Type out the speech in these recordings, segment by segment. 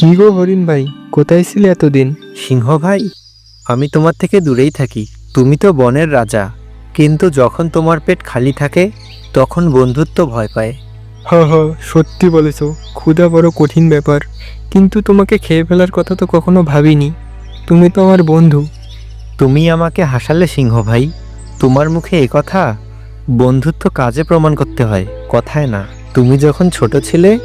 কি গো হরিণ ভাই? কোথায় ছিলে এতদিন? সিংহ ভাই আমি তোমার থেকে দূরেই থাকি। তুমি তো বনের রাজা। কিন্তু যখন তোমার পেট খালি থাকে তখন বন্ধুত্ব ভয় পায়। হ হ সত্যি বলেছ। ক্ষুধা বড় কঠিন ব্যাপার। কিন্তু তোমাকে খেয়ে ফেলার কথা তো কখনো ভাবিনি। তুমি তো আমার বন্ধু। তুমি আমাকে হাসালে সিংহ ভাই। তোমার মুখে এ কথা? বন্ধুত্ব কাজে প্রমাণ করতে হয় কথায় না। তুমি যখন ছোট ছিলে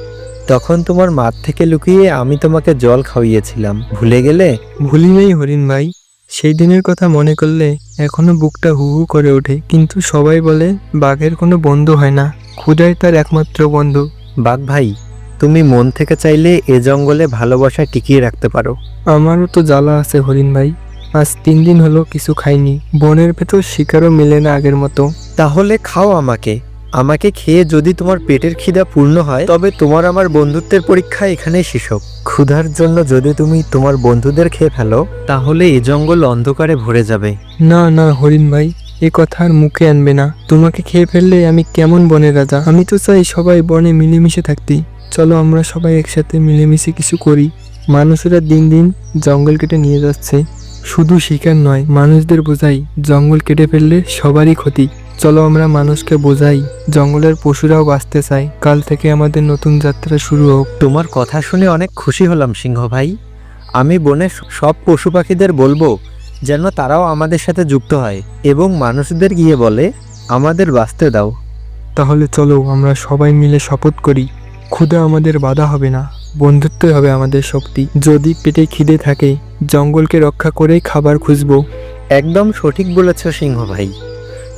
তখন তোমার মাঠ থেকে লুকিয়ে আমি তোমাকে জল খাওয়িয়েছিলাম। ভুলে গেলে? ভুলি নেই হরিণ ভাই। সেই দিনের কথা মনে করলে এখনও বুকটা হু হু করে ওঠে কিন্তু সবাই বলে বাঘের কোনো বন্ধু হয় না। ক্ষুধাই তার একমাত্র বন্ধু। বাঘ ভাই তুমি মন থেকে চাইলে এ জঙ্গলে ভালোবাসা টিকিয়ে রাখতে পারো। আমারও তো জ্বালা আছে হরিণ ভাই। আজ তিন দিন হলো কিছু খাইনি। বনের ভেতর শিকারও মেলে না আগের মতো। তাহলে খাও আমাকে। আমাকে খেয়ে যদি তোমার পেটের খিদা পূর্ণ হয়, তবে তোমার আমার বন্ধুত্বের পরীক্ষা এখানেই শেষ হোক। ক্ষুধার জন্য যদি তুমি তোমার বন্ধুদের খেয়ে ফেলো, তাহলে এ জঙ্গল অন্ধকারে ভরে যাবে। না না, হরিণ ভাই, এ কথা আর মুখে আনবে না। তোমাকে খেয়ে ফেললে আমি কেমন বনের রাজা? আমি তো চাই সবাই বনে মিলেমিশে থাকতে। চলো আমরা সবাই একসাথে মিলেমিশে কিছু করি। মানুষেরা দিন দিন জঙ্গল কেটে নিয়ে যাচ্ছে। শুধু শিকার নয়, মানুষদের বোঝাই, জঙ্গল কেটে ফেললে সবারই ক্ষতি। চলো আমরা মানুষকে বোঝাই জঙ্গলের পশুরাও বাঁচতে চায়। কাল থেকে আমাদের নতুন যাত্রা শুরু হোক। তোমার কথা শুনে অনেক খুশি হলাম সিংহ ভাই। আমি বনে সব পশু পাখিদের বলব যেন তারাও আমাদের সাথে যুক্ত হয় এবং মানুষদের গিয়ে বলে আমাদের বাঁচতে দাও। তাহলে চলো আমরা সবাই মিলে শপথ করি ক্ষুধা আমাদের বাধা হবে না বন্ধুত্বই হবে আমাদের শক্তি। যদি পেটে খিদে থাকে জঙ্গলকে রক্ষা করেই খাবার খুঁজবো। একদম সঠিক বলেছ সিংহ ভাই।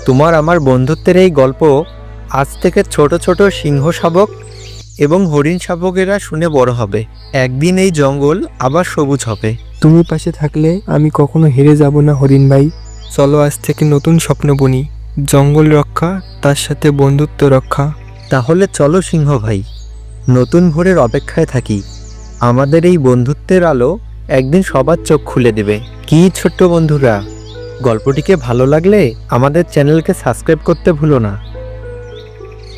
তোমার আমার বন্ধুত্বের এই গল্প আজ থেকে ছোট ছোট সিংহ শাবক এবং হরিণ শাবকেরা শুনে বড় হবে। একদিন এই জঙ্গল আবার সবুজ হবে। তুমি পাশে থাকলে আমি কখনো হেরে যাব না হরিণ ভাই। চলো আজ থেকে নতুন স্বপ্ন বুনি। জঙ্গল রক্ষা তার সাথে বন্ধুত্ব রক্ষা। তাহলে চলো সিংহ ভাই নতুন ভোরের অপেক্ষায় থাকি। আমাদের এই বন্ধুত্বের আলো একদিন সবার চোখ খুলে দেবে। কি ছোট্ট বন্ধুরা! গল্পটিকে ভালো লাগলে আমাদের চ্যানেলকে সাবস্ক্রাইব করতে ভুলো না।